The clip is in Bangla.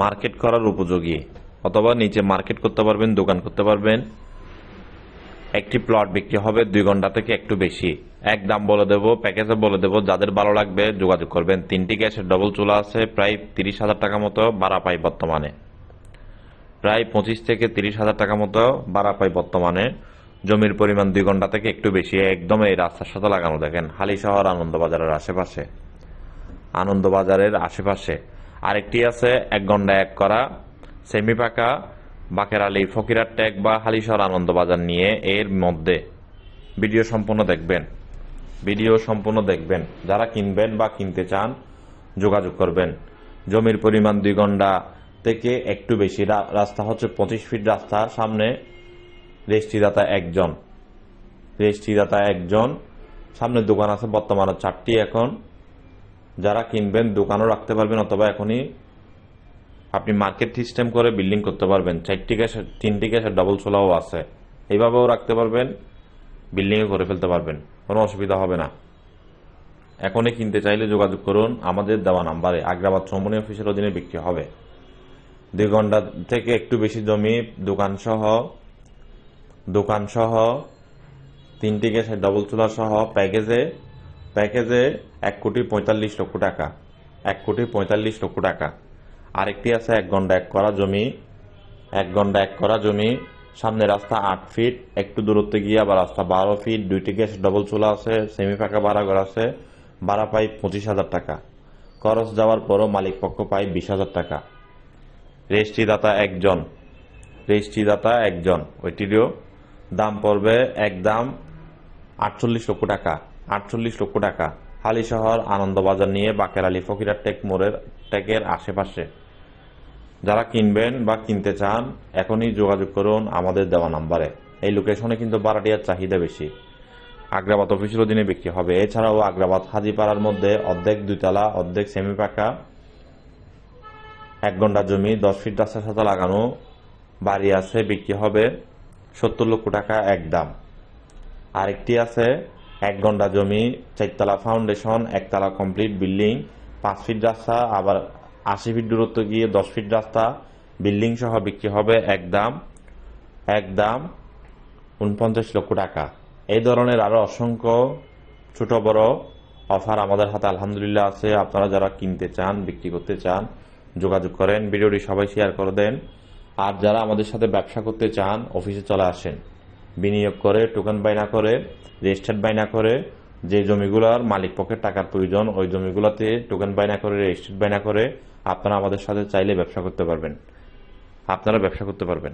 মার্কেট করার উপযোগী। অথবা নিচে মার্কেট করতে পারবেন, দোকান করতে পারবেন। একটি প্লট বিক্রি হবে দুই ঘণ্টা থেকে একটু বেশি। এক দাম বলে দেব, প্যাকেজে বলে দেব, যাদের ভালো লাগবে যোগাযোগ করবেন। তিনটি গ্যাসের ডবল চুলা আছে, প্রায় তিরিশ হাজার টাকা মতো ভাড়া পাই বর্তমানে। প্রায় পঁচিশ থেকে তিরিশ হাজার টাকা মতো ভাড়া পাই বর্তমানে। জমির পরিমাণ দুই ঘণ্টা থেকে একটু বেশি, একদম এই রাস্তার সাথে লাগানো। দেখেন, হালি শহর, আনন্দবাজারের আশেপাশে। আনন্দবাজারের আশেপাশে। আরেকটি আছে, এক ঘণ্টা এক করা। সেমি পাকা, বাকের আলী ফকিরার ট্যাগ বা হালিশহর আনন্দবাজার নিয়ে এর মধ্যে। ভিডিও সম্পূর্ণ দেখবেন। ভিডিও সম্পূর্ণ দেখবেন। যারা কিনবেন বা কিনতে চান, যোগাযোগ করবেন। জমির পরিমাণ দুই ঘণ্টা থেকে একটু বেশি। রাস্তা হচ্ছে পঁচিশ ফিট রাস্তা সামনে। রেজিস্ট্রিদাতা একজন। রেজিস্ট্রিদাতা একজন। সামনে দোকান আছে, বর্তমানে চারটি এখন। যারা কিনবেন, দোকানও রাখতে পারবেন, অথবা এখনই আপনি মার্কেট সিস্টেম করে বিল্ডিং করতে পারবেন। চারটি গ্যাসের তিনটি গ্যাসের ডবল চোলাও আছে। এইভাবেও রাখতে পারবেন বিল্ডিংও করে ফেলতে পারবেন। কোনো অসুবিধা হবে না। এখনই কিনতে চাইলে যোগাযোগ করুন। আমাদের দেওয়া নাম্বারে আগ্রাবাদ চৌমনি অফিসের অধীনে বিক্রি হবে। দুই ঘণ্টা থেকে একটু বেশি জমি, দোকান সহ দোকান সহ, তিনটি গ্যাসের ডবল চুলা সহ প্যাকেজে প্যাকেজে এক কোটি পঁয়তাল্লিশ লক্ষ টাকা। এক কোটি পঁয়তাল্লিশ লক্ষ টাকা। আরেকটি আছে এক ঘণ্টা এক করা জমি। এক ঘণ্টা এক করা জমি। সামনে রাস্তা আট ফিট। একটু দূরত্বে গিয়ে আবার রাস্তা বারো ফিট। দুইটি গ্যাস ডবল চুলা আছে সেমি ফাঁকা ভাড়া ঘর আছে। ভাড়া পাই পঁচিশ হাজার টাকা। খরচ যাওয়ার পরও মালিক পক্ষ পাই বিশ হাজার টাকা। রেজিস্ট্রিদাতা একজন। রেজিস্ট্রিদাতা একজন। ওইটিরও দাম পড়বে এক দাম আটচল্লিশ লক্ষ টাকা। আটচল্লিশ লক্ষ টাকা। হালি শহর, আনন্দবাজার নিয়ে বাকের আলী ফকিরার টেক মোড়ের, টেকের আশেপাশে। যারা কিনবেন বা কিনতে চান, এখনই যোগাযোগ করুন আমাদের দেওয়া নাম্বারে। এই লোকেশনে কিন্তু ভাড়াটিয়ার চাহিদা বেশি। আগ্রাবাদ অফিসের অধীনে বিক্রি হবে। এছাড়াও আগ্রাবাদ হাজিপাড়ার মধ্যে অর্ধেক দুইতলা, অর্ধেক সেমি পাকা এক ঘণ্টা জমি, দশ ফিট রাস্তার সাথে লাগানো, বাড়ি আছে, বিক্রি হবে সত্তর লক্ষ টাকা এক দাম। আরেকটি আছে এক ঘণ্টা জমি, চারতলা ফাউন্ডেশন একতলা কমপ্লিট বিল্ডিং পাঁচ ফিট রাস্তা, আবার আশি ফিট দূরত্ব গিয়ে দশ ফিট রাস্তা বিল্ডিং সহ বিক্রি হবে এক দাম এক দাম উনপঞ্চাশ লক্ষ টাকা। এই ধরনের আরও অসংখ্য ছোট বড় অফার আমাদের হাতে আলহামদুলিল্লাহ আছে। আপনারা যারা কিনতে চান, বিক্রি করতে চান, যোগাযোগ করেন, ভিডিওটি সবাই শেয়ার করে দেন। আর যারা আমাদের সাথে ব্যবসা করতে চান, অফিসে চলে আসেন। বিনিয়োগ করে টোকেন বাইনা করে রেজিস্টার্ড বাইনা করে, যে জমিগুলোর মালিক পক্ষের টাকার প্রয়োজন, ওই জমিগুলোতে টোকেন বাইনা করে রেজিস্টার্ড বাইনা করে, আপনারা আমাদের সাথে চাইলে ব্যবসা করতে পারবেন। আপনারা ব্যবসা করতে পারবেন।